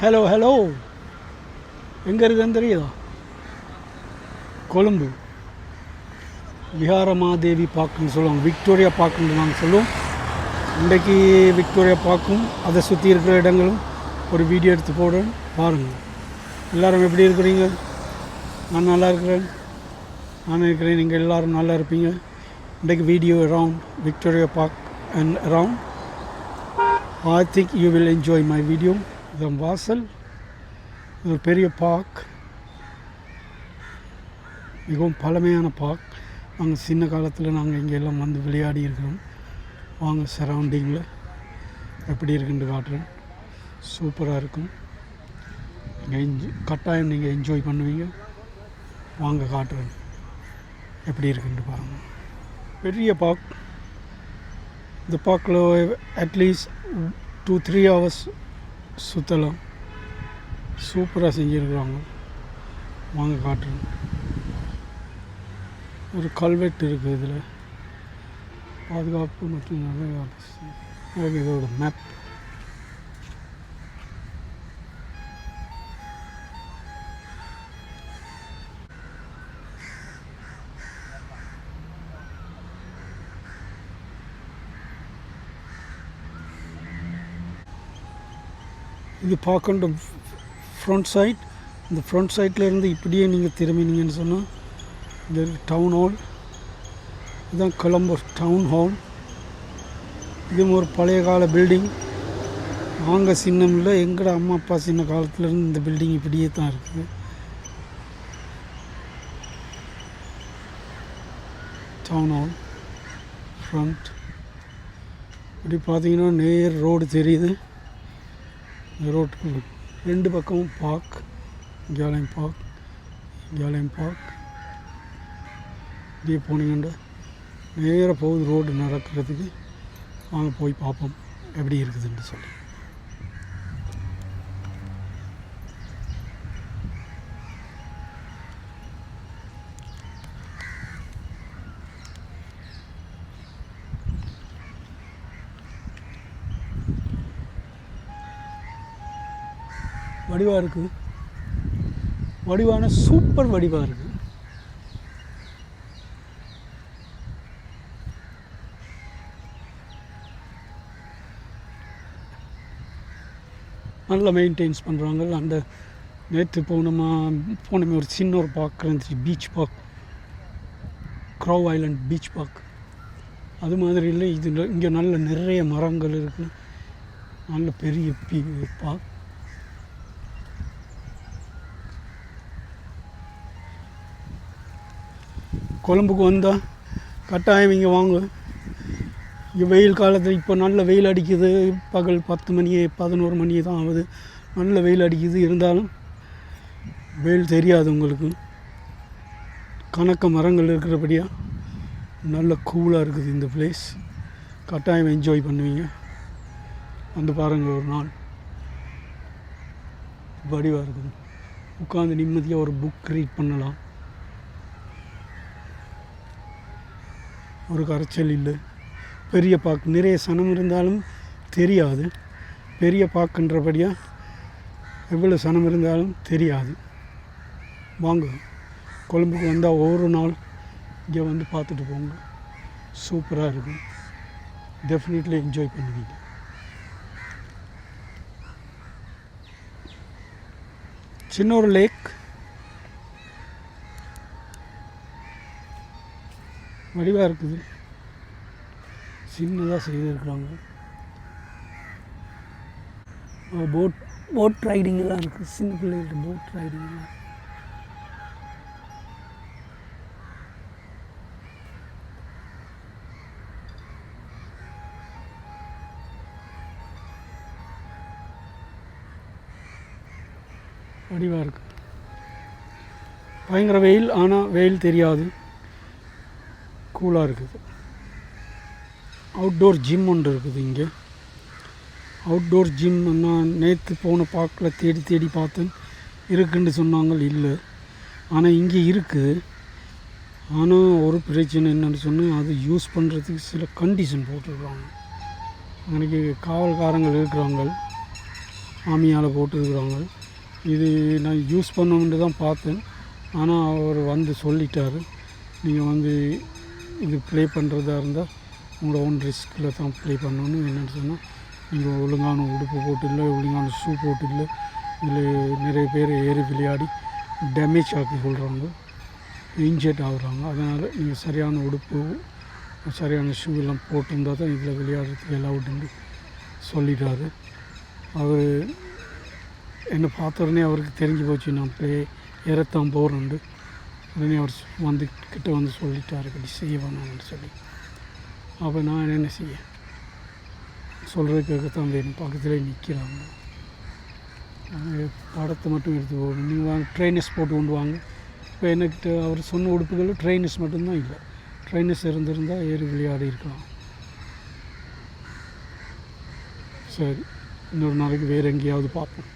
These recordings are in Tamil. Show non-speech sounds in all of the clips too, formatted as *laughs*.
ஹலோ ஹலோ எங்கே இருக்குன்னு தெரியுதா கொழும்பு. விஹாரமாதேவி பார்க்குன்னு சொல்லுவாங்க. விக்டோரியா பார்க்குன்னு நாங்கள் சொல்லுவோம். இன்றைக்கி விக்டோரியா பார்க்கும். அதை சுற்றி இருக்கிற இடங்களும் ஒரு வீடியோ எடுத்து போடுறேன். பாருங்கள் எல்லாரும் எப்படி இருக்கிறீங்க? நான் நல்லா இருக்கிறேன். நான் இருக்கிறேன். நீங்கள் எல்லாரும் நல்லா இருப்பீங்க. இன்றைக்கு video around Victoria park and around I think you will enjoy my video இதன் வாசல் ஒரு பெரிய பார்க் மிகவும் பழமையான பார்க் நாங்கள் சின்ன காலத்தில் நாங்கள் இங்கே எல்லாம் வந்து விளையாடி இருக்கிறோம். வாங்க சரௌண்டிங்கில் எப்படி இருக்குன்னு காட்டுறேன். சூப்பராக இருக்கும். நீங்கள் என்ஜ் கட்டாயம் நீங்கள் என்ஜாய் பண்ணுவீங்க. வாங்க காட்டுறேன். எப்படி இருக்குன்னு பாருங்கள் பெரிய பார்க் இந்த பார்க்கில் at least two three hours சுற்றலாம் சூப்பராக செஞ்சுருக்குறாங்க. வாங்க காட்டுறேன். ஒரு கல்வெட்டு இருக்குது இதில். பாதுகாப்பு மற்றும் நல்ல ஓகே இதோட மேப் இது பார்க்கணும். ஃப்ரண்ட் சைட் இந்த ஃப்ரண்ட் சைட்லேருந்து இப்படியே நீங்கள் திரும்பினீங்கன்னு சொன்னால் இந்த டவுன் ஹால் இதுதான் கொலம்பஸ் டவுன் ஹால் இதுவும் ஒரு பழைய கால பில்டிங் நாங்கள் இல்லை எங்களோட அம்மா அப்பா சின்ன காலத்துலேருந்து இந்த பில்டிங் இப்படியே தான் இருக்குது. டவுன் ஹால் ஃப்ரண்ட் இப்படி பார்த்தீங்கன்னா நேர் ரோடு தெரியுது. ரோட்டுக்கு ரெண்டு பக்கமும் பார்க் இங்கேலையும் பார்க் இங்கேலையும் பார்க் இப்படியே போனீங்கன்னா நேராக போகுது ரோடு நடக்கிறதுக்கு. வாங்க போய் பார்ப்போம். எப்படி இருக்குதுன்னு சொல்லி. வடிவாக இருக்குது வடிவான சூப்பர் வடிவாக இருக்குது நல்லா மெயின்டைன்ஸ் பண்ணுறாங்க அந்த நேற்று போனோமா போனோமே ஒரு சின்ன ஒரு பார்க் இருந்துச்சு beach park crow island beach park அது மாதிரி இல்லை. இது இங்கே நல்ல நிறைய மரங்கள் இருக்குது நல்ல பெரிய பீ பார்க் கொழம்புக்கு வந்தால் கட்டாயம் இங்கே வாங்க. இங்கே வெயில் காலத்தில் இப்போ நல்ல வெயில் அடிக்குது. பகல் பத்து மணி பதினோரு மணி தான் ஆகுது. நல்ல வெயில் அடிக்குது. இருந்தாலும் வெயில் தெரியாது உங்களுக்கு. கணக்க மரங்கள் இருக்கிறபடியாக நல்ல கூலாக இருக்குது இந்த பிளேஸ் கட்டாயம் என்ஜாய் பண்ணுவீங்க. வந்து பாருங்கள் ஒரு நாள். வடிவாக இருக்குது உட்காந்து நிம்மதியாக ஒரு புக் ரீட் பண்ணலாம். ஒரு கரைச்சல் இல்லை. பெரிய பாக்கு நிறைய சனம் இருந்தாலும் தெரியாது. பெரிய பாக்குன்றபடியாக எவ்வளோ சனம் இருந்தாலும் தெரியாது. வாங்க கொழம்புக்கு வந்தால் ஒவ்வொரு நாள் இங்கே வந்து பார்த்துட்டு போங்க. சூப்பராக இருக்கும். டெஃபினெட்லி என்ஜாய் பண்ணுவீங்க. சின்ன ஒரு லேக் வடிவாக இருக்குது. சின்னதாக செய்திருக்கிறாங்க. போட் போட் ரைடிங்கெல்லாம் இருக்குது சின்ன பிள்ளைகிட்ட போட் ரைடிங்லாம் வடிவாக இருக்குது பயங்கர வெயில் ஆனால் வெயில் தெரியாது. கூலாக இருக்குது. அவுட்டோர் ஜிம் ஒன்று இருக்குது இங்கே. அவுட்டோர் ஜிம் நான் நேற்று போன பார்க்கில் தேடி தேடி பார்த்தேன். இருக்குன்னு சொன்னாங்க இல்லை. ஆனால் இங்கே இருக்குது ஆனால் ஒரு பிரச்சனை என்னென்னு சொன்னால் அது யூஸ் பண்ணுறதுக்கு சில கண்டிஷன் போட்டிருக்காங்க. அன்றைக்கி காவல்காரங்கள் இருக்கிறாங்க. ஆமியால் போட்டுருக்குறாங்க. இது நான் யூஸ் பண்ணணுன்ட்டு தான் பார்த்தேன். ஆனால் அவர் வந்து சொல்லிட்டார். நீங்கள் வந்து இது ப்ளே பண்ணுறதா இருந்தால் உங்களோட ஓன் ரிஸ்கில் தான் ப்ளே பண்ணணும் என்னென்னு சொன்னால் நீங்கள் ஒழுங்கான உடுப்பு போட்டு இல்லை ஒழுங்கான ஷூ போட்டு இல்லை இதில் நிறைய பேர் ஏறி விளையாடி டேமேஜ் ஆக்கி கொள்கிறாங்க இன்ஜர்ட் ஆகுறாங்க. அதனால் நீங்கள் சரியான உடுப்பு சரியான ஷூ எல்லாம் போட்டிருந்தால் தான் இதில் விளையாடுறதுக்கு அலவுடுன்னு சொல்லிட்டாரு. அவர் என்னை பார்த்தோடனே அவருக்கு தெரிஞ்சு போச்சு நான் ப்ளே ஏறத்தான் போகிறேன்ட்டு உடனே அவர் வந்து கிட்ட வந்து சொல்லிட்டார் இப்படி செய்ய வேணாம்னு சொல்லி. அப்போ நான் என்ன செய்ய சொல்கிறது கேட்கத்தான் வேணும் பக்கத்துலேயே நிற்கிறாங்க படத்தை மட்டும் எடுத்து போகணும் நீங்கள் வாங்க ட்ரைனஸ் போட்டு கொண்டு வாங்க. இப்போ என்கிட்ட அவர் சொன்ன உடுப்புகள் ட்ரெயினஸ் மட்டும்தான் இல்லை. ட்ரெயினஸ் இருந்திருந்தால் ஏறி விளையாடி இருக்கலாம். சரி இன்னொரு நாளைக்கு வேறு எங்கேயாவது பார்ப்போம்.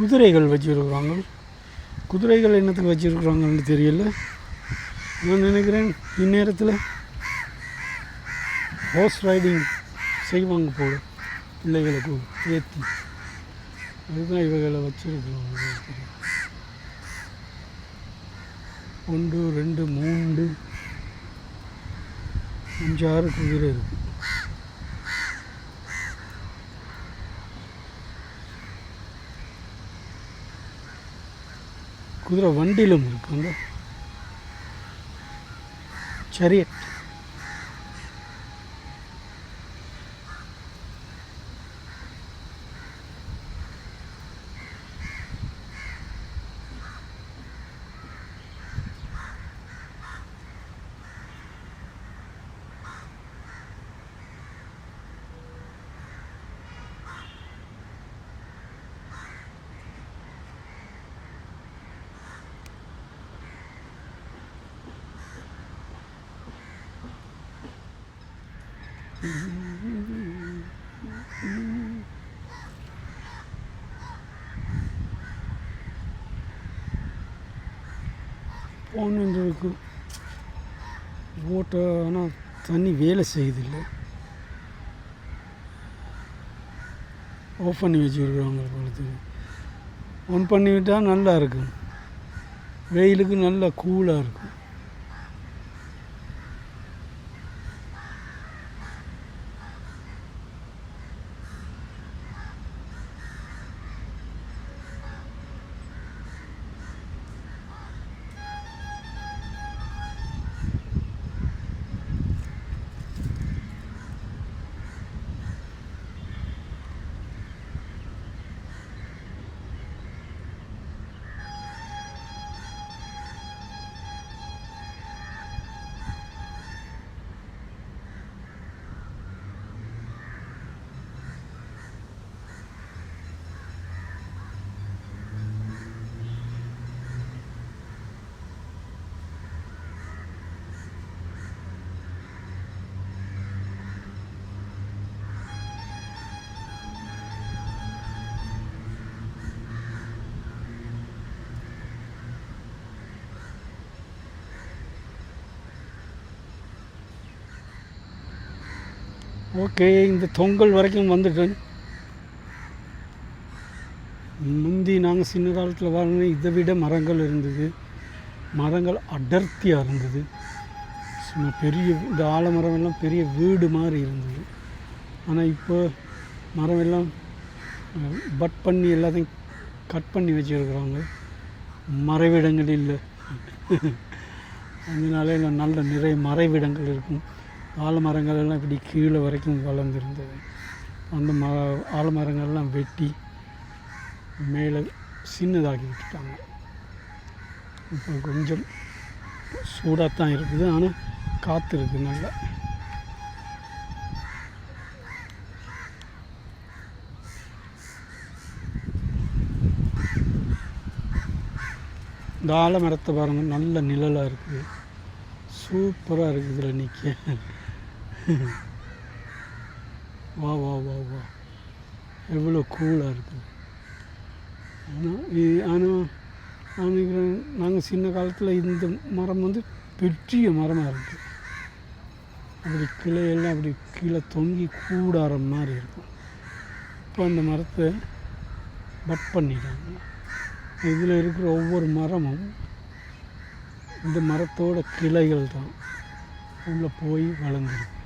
குதிரைகள் வச்சுருக்குறாங்க. குதிரைகள் என்னத்துக்கு வச்சுருக்குறாங்கன்னு தெரியல. நான் நினைக்கிறேன் இந்நேரத்தில் ஹார்ஸ் ரைடிங் செய்வாங்க போல பிள்ளைகளுக்கு ஏற்றி அதுதான் இவைகளை வச்சுருக்குறாங்க. ஒன்று ரெண்டு மூன்று அஞ்சு ஆறு குதிரை இருக்குது குதிரை வண்டியிலும் இருக்குங்க சரியட் போன இருக்கு ஓட்ட ஆனால் தண்ணி வேலை செய்யுதில்லை. ஆஃப் பண்ணி வச்சுருக்குறாங்க பொழுது ஆன் பண்ணிவிட்டால் நல்லா இருக்கும். வெயிலுக்கு நல்லா கூலாக இருக்கும். ஓகே இந்த தொங்கல் வரைக்கும் வந்துட்டேன். முந்தி நாங்கள் சின்ன காலத்தில் வாழ்ந்த இதை விட மரங்கள் இருந்தது. மரங்கள் அடர்த்தியாக இருந்தது. சும்மா பெரிய இந்த ஆலமரம் எல்லாம் பெரிய வீடு மாதிரி இருந்தது. ஆனால் இப்போ மரம் எல்லாம் பட் பண்ணி எல்லாத்தையும் கட் பண்ணி வச்சுருக்குறாங்க. மறைவிடங்கள் இல்லை. *laughs* அதனால நல்ல நிறைய மறைவிடங்கள் இருக்கும். ஆலமரங்கள் எல்லாம் இப்படி கீழே வரைக்கும் வளர்ந்துருந்தது. அந்த ம ஆலமரங்கள்லாம் வெட்டி மேலே சின்னதாகி விட்டுட்டாங்க. இப்போ கொஞ்சம் சூடாக தான் இருக்குது ஆனால் காற்று இருக்குது நல்லா. இந்த ஆலமரத்தை பாருங்கள் நல்ல நிழலாக இருக்குது. சூப்பராக இருக்குது இதில் நிற்க வா வா வா. வா எவ்வளோ கூலாக இருக்குது ஆனால் ஆனால் நான் நினைக்கிறேன் நாங்கள் சின்ன காலத்தில் இந்த மரம் வந்து பெரிய மரமாக இருக்குது அப்படி கிளையெல்லாம் அப்படி கீழே தொங்கி கூடாரம் மாதிரி இருக்கும். இப்போ அந்த மரத்தை பட் பண்ணிட்டாங்க. இதில் இருக்கிற ஒவ்வொரு மரமும் இந்த மரத்தோட கிளைகள் தான் உள்ளே போய் வளர்ந்துருக்கு.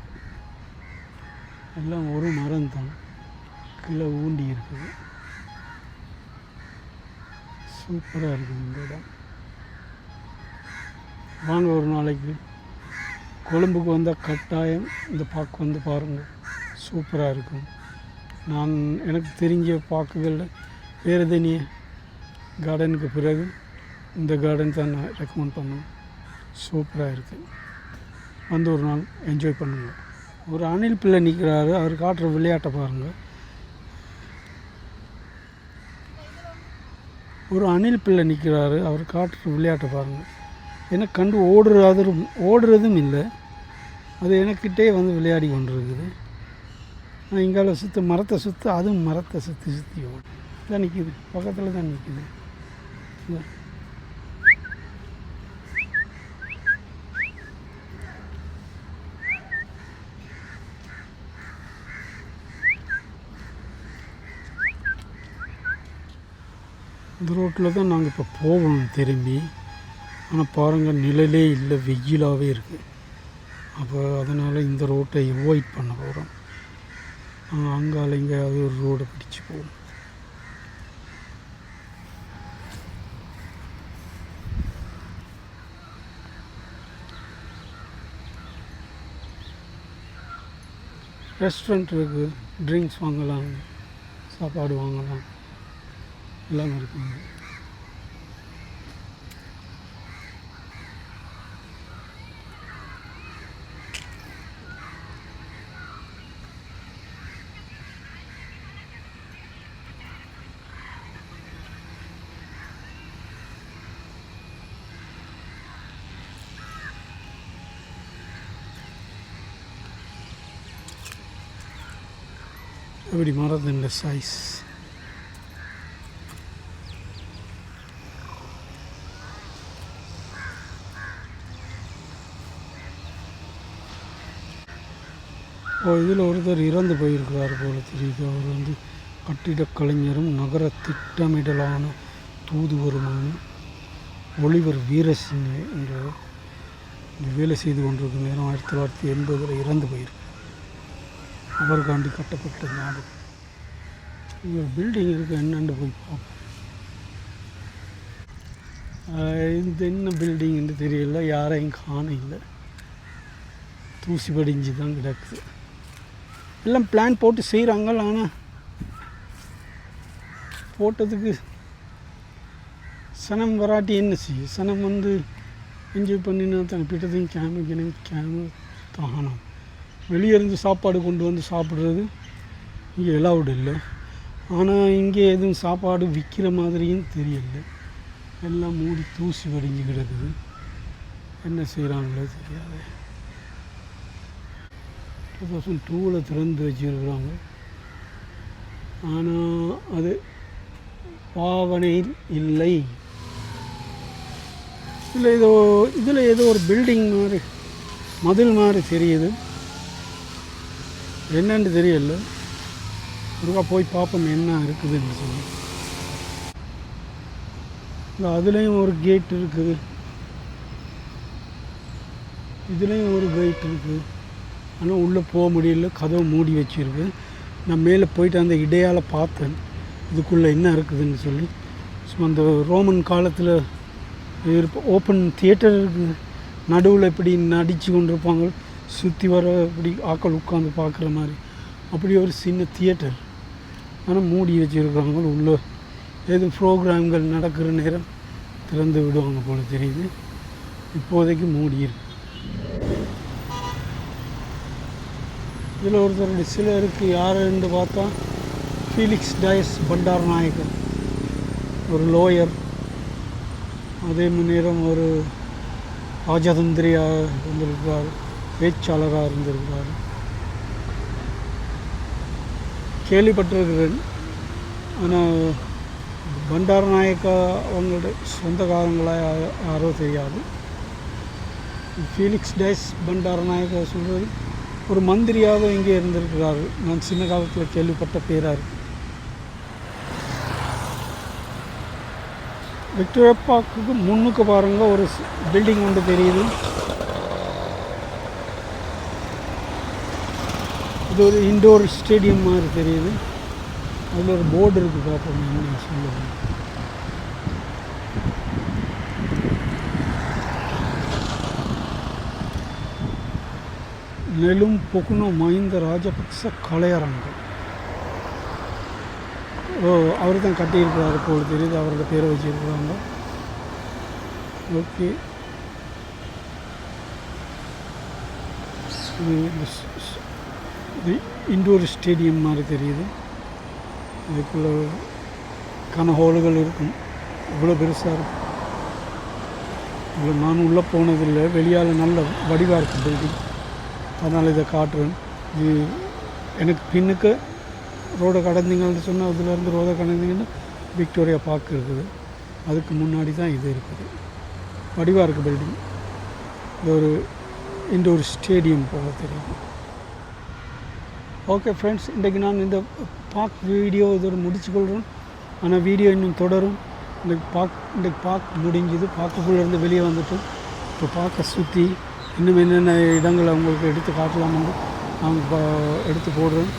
எல்லாம் ஒரு மரம் தான் கிளை ஊண்டி இருக்குது. சூப்பராக இருக்குது இந்த இடம். வாங்க ஒரு நாளைக்கு. கொழும்புக்கு வந்தால் கட்டாயம் இந்த பார்க்க வந்து பாருங்கள் சூப்பராக இருக்கும். நான் எனக்கு தெரிஞ்ச பார்க்குகளில் வேறு தனிய கார்டனுக்கு பிறகு இந்த கார்டன் தான் நான் ரெக்கமெண்ட் பண்ணுவேன் சூப்பராக இருக்குது வந்து ஒரு நாள் என்ஜாய் பண்ணுங்க. ஒரு அணில் பிள்ளை நிற்கிறாரு அவர் காட்டுற விளையாட்டை பாருங்கள் ஒரு அணில் பிள்ளை நிற்கிறாரு அவர் காட்டுற விளையாட்டை பாருங்கள் எனக்கு கண்டு ஓடுறதும் ஓடுறதும் இல்லை. அது எனக்கிட்டே வந்து விளையாடி கொண்டு இருக்குது நான் இங்கால சுற்ற மரத்தை சுற்ற அதுவும் மரத்தை சுற்றி சுற்றி ஓடும் தான் நிற்கிது பக்கத்தில் தான் நிற்கிது இந்த ரோட்டில் தான் நாங்கள் இப்போ போகணும் திரும்பி. ஆனால் பாருங்கள் நிழலே இல்லை வெயிலாகவே இருக்குது அப்போ அதனால் இந்த ரோட்டை அவாய்ட் பண்ண போகிறோம் அங்கால எங்கேயாவது ஒரு ரோடை பிடிச்சி போவோம். ரெஸ்டாரண்ட் இருக்குது ட்ரிங்க்ஸ் வாங்கலாம் சாப்பாடு வாங்கலாம். எல்லாமே இருக்குங்க அப்படி மரத்தின் சைஸ் இதில் ஒருத்தர் இறந்து போயிருக்கிறார் போல தெரியுது. அவர் வந்து கட்டிடக் கலைஞரும் நகர திட்டமிடலான தூதுவருமான ஒளிவர் வீரசிங்க என்ற இந்த வேலை செய்து கொண்டிருக்கும் நேரம் ஆயிரத்தி தொள்ளாயிரத்தி எண்பதில் இறந்து போயிருக்கு அவருக்காண்டி கட்டப்பட்ட நாடு இங்கே பில்டிங் இருக்குது என்னென்னு போய் பார்ப்போம். இந்த என்ன பில்டிங்னு தெரியல. யாரையும் காண இல்லை. தூசி படிஞ்சு தான் கிடக்குது எல்லாம் பிளான் போட்டு செய்கிறாங்க ஆனால் போட்டதுக்கு சனம் வராட்டி என்ன செய்யும்? சனம் வந்து என்ஜாய் பண்ணினா தான் பிட்டத்தையும் கிணறு கேம தானம் வெளியே இருந்து சாப்பாடு கொண்டு வந்து சாப்பிட்றது இங்கே எலவுட் இல்லை. ஆனால் இங்கே எதுவும் சாப்பாடு விற்கிற மாதிரியும் தெரியல. எல்லாம் மூடி தூசி வடிஞ்சு கிடக்குது. என்ன செய்கிறாங்களோ தெரியாது. டூ தௌசண்ட் டூவில் திறந்து வச்சுருக்குறாங்க. ஆனால் அது பாவனையில் இல்லை. இதில் ஏதோ இதில் ஏதோ ஒரு பில்டிங் மாதிரி மதில் மாதிரி தெரியுது. என்னன்னு தெரியல. ஒருவா போய் பார்ப்போம் என்ன இருக்குதுன்னு சொல்லி. இல்லை அதுலேயும் ஒரு கேட் இருக்குது. இதுலேயும் ஒரு கேட் இருக்குது. ஆனால் உள்ளே போக முடியல கதவு மூடி வச்சுருக்கு. நான் மேலே போயிட்டு அந்த இடையால் பார்த்தேன். இதுக்குள்ளே என்ன இருக்குதுன்னு சொல்லி. ஸோ அந்த ரோமன் காலத்தில் இருப்ப ஓப்பன் தியேட்டர் நடுவில் இப்படி நடித்து கொண்டிருப்பாங்க. சுற்றி வர இப்படி ஆக்கள் உட்காந்து பார்க்குற மாதிரி. அப்படி ஒரு சின்ன தியேட்டர் ஆனால் மூடி வச்சுருக்காங்க. உள்ளே எதுவும் ப்ரோக்ராம்கள் நடக்கிற நேரம் திறந்து விடுவாங்க போல் தெரியுது. இப்போதைக்கு மூடி இருக்கு. இதில் ஒருத்தருடைய சிலை இருக்குது யாருன்னு பார்த்தா ஃபீலிக்ஸ் டயஸ் பண்டார் நாயக்கர் ஒரு லோயர் அதே நேரம் ஒரு ராஜதந்திரியாக இருந்திருக்கிறார் பேச்சாளராக இருந்திருக்கிறார். கேள்விப்பட்டிருக்கிறேன். ஆனால் பண்டாரநாயக்கா அவங்களுடைய சொந்தக்காரங்களா யா- யாரோ தெரியாது. ஃபீலிக்ஸ் டைஸ் பண்டாரநாயக்கா சொல்கிறது ஒரு மந்திரியாக இங்கே இருந்திருக்கிறார். நான் சின்ன காலத்தில் கேள்விப்பட்ட பேராக இருக்கு விக்டோரியா முன்னுக்கு பாருங்க ஒரு பில்டிங் ஒன்று தெரியுது. இது ஒரு இண்டோர் ஸ்டேடியம் மாதிரி தெரியுது. அதில் ஒரு போர்டு இருக்குது பார்ப்போம் என்ன சொல்லுவாங்க நெலும் பொகுன மஹிந்த ராஜபக்ச கலையரங்கம். ஓ அவர் தான் கட்டியிருக்கிறாரு போல் தெரியுது அவரோட பேரை வச்சிருக்கிறாங்க. ஓகே. இது இண்டோர் ஸ்டேடியம் மாதிரி தெரியுது. இதுக்குள்ள கன ஹோல்கள் இருக்கும். இவ்வளோ பெருசாக இருக்கும். இவ்வளோ நான் உள்ளே போனதில்லை. வெளியால் நல்ல வடிவாக இருக்குது பில்டிங் அதனால் இதை காட்டுறேன். இது எனக்கு பின்னுக்கு ரோடை கடந்தீங்கன்னு சொன்னால் அதுலேருந்து ரோடை கடந்தீங்கன்னா விக்டோரியா பார்க் இருக்குது. அதுக்கு முன்னாடி தான் இது இருக்குது. வடிவாக இருக்குது பில்டிங் இது ஒரு இண்டோர் ஸ்டேடியம் போல தெரியும். ஓகே ஃப்ரெண்ட்ஸ் இன்றைக்கு நான் இந்த பார்க் வீடியோ இதோடு முடிச்சு கொள்கிறோம் ஆனால் வீடியோ இன்னும் தொடரும். இன்றைக்கு பார்க் இன்றைக்கு பார்க் முடிஞ்சுது. பார்க்குக்குள்ளேருந்து வெளியே வந்துட்டு இப்போ பார்க்க சுற்றி இன்னும் என்னென்ன இடங்களை உங்களுக்கு எடுத்து காட்டலாம்னு நான் எடுத்து போடுறேன்.